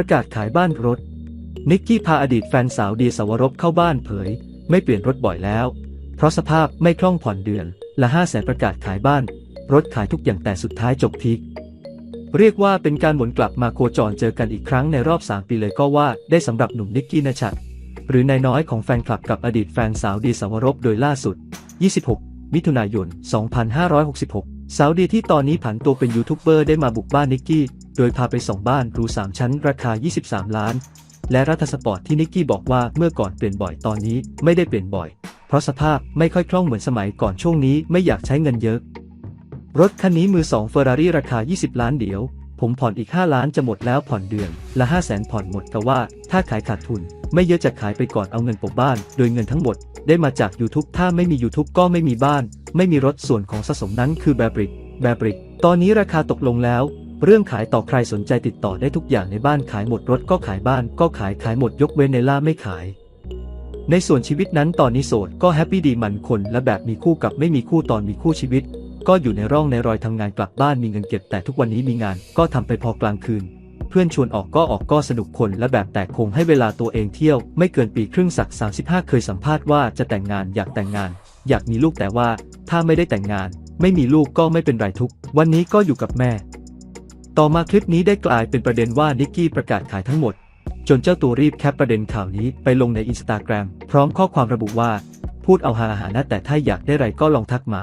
ประกาศขายบ้านรถ นิกกี้พาอดีตแฟนสาวดีสวรบเข้าบ้านเผย ไม่เปลี่ยนรถบ่อยแล้ว เพราะสภาพไม่คล่องผ่อนเดือน ละห้าแสนประกาศขายบ้าน รถขายทุกอย่างแต่สุดท้ายจบพีคเรียกว่าเป็นการหมุนกลับมาโคจรเจอกันอีกครั้งในรอบ 3 ปีเลยก็ว่าได้สำหรับหนุ่มนิกกี้นชัด หรือนายน้อยของแฟนคลับกับอดีตแฟนสาวดีสวรบโดยล่าสุด 26 มิถุนายน 2566 สาวดีที่ตอนนี้ผันตัวเป็นยูทูบเบอร์ได้มาบุกบ้านนิกกี้ โดยพาไปส่องบ้านรู3ชั้นราคา 23 ล้าน และรัฐสปอร์ตที่นิกกี้บอกว่าเมื่อก่อนเปลี่ยนบ่อยตอนนี้ไม่ได้เปลี่ยนบ่อย เพราะสภาพไม่ค่อยคล่องเหมือนสมัยก่อนช่วงนี้ไม่อยากใช้เงินเยอะ รถคันนี้มือสองเฟอร์รารี่ราคา 20 ล้านเดี๋ยว ผมผ่อนอีก 5 ล้านจะหมดแล้วผ่อนเดือนละ 5 0 0แสนผ่อนหมดแต่ว่าถ้าขายขาดทุน ไม่เยอะจะขายไปก่อนเอาเงินปกบ้าน โดยเงินทั้งหมด ได้มาจาก YouTube ถ้าไม่มี YouTube ก็ไม่มีบ้าน ไม่มีรถส่วนของสะสมนั้นคือแบบริกแบบริกตอนนี้ราคาตกลงแล้ว เรื่องขายต่อใครสนใจติดต่อได้ทุกอย่างในบ้านขายหมดรถก็ขายบ้านก็ขายขายหมดยกเว้นในล่าไม่ขาย ในส่วนชีวิตนั้นตอนนี้โสดก็แฮปปี้ดีมันคนและแบบมีคู่กับไม่มีคู่ตอนมีคู่ชีวิต ก็อยู่ในร่องในรอยทำงานกลับบ้านมีเงินเก็บแต่ทุกวันนี้มีงานก็ทำไปพอกลางคืน เพื่อนชวนออกก็ออกก็สนุกคนและแบบแต่คงให้เวลาตัวเองเที่ยว ไม่เกินปีครึ่งสัก 35 เคยสัมภาษณ์ว่าจะแต่งงานอยากแต่งงาน อยากมีลูกแต่ว่า ถ้าไม่ได้แต่งงาน ไม่มีลูกก็ไม่เป็นไรทุก วันนี้ก็อยู่กับแม่ ต่อมาคลิปนี้ได้กลายเป็นประเด็นว่านิกกี้ประกาศขายทั้งหมด จนเจ้าตัวรีบแคปประเด็นข่าวนี้ไปลงในอินสตาแกรมพร้อมข้อความระบุว่า พูดเอาฮาๆนะแต่ถ้าอยากได้ไรก็ลองทักมา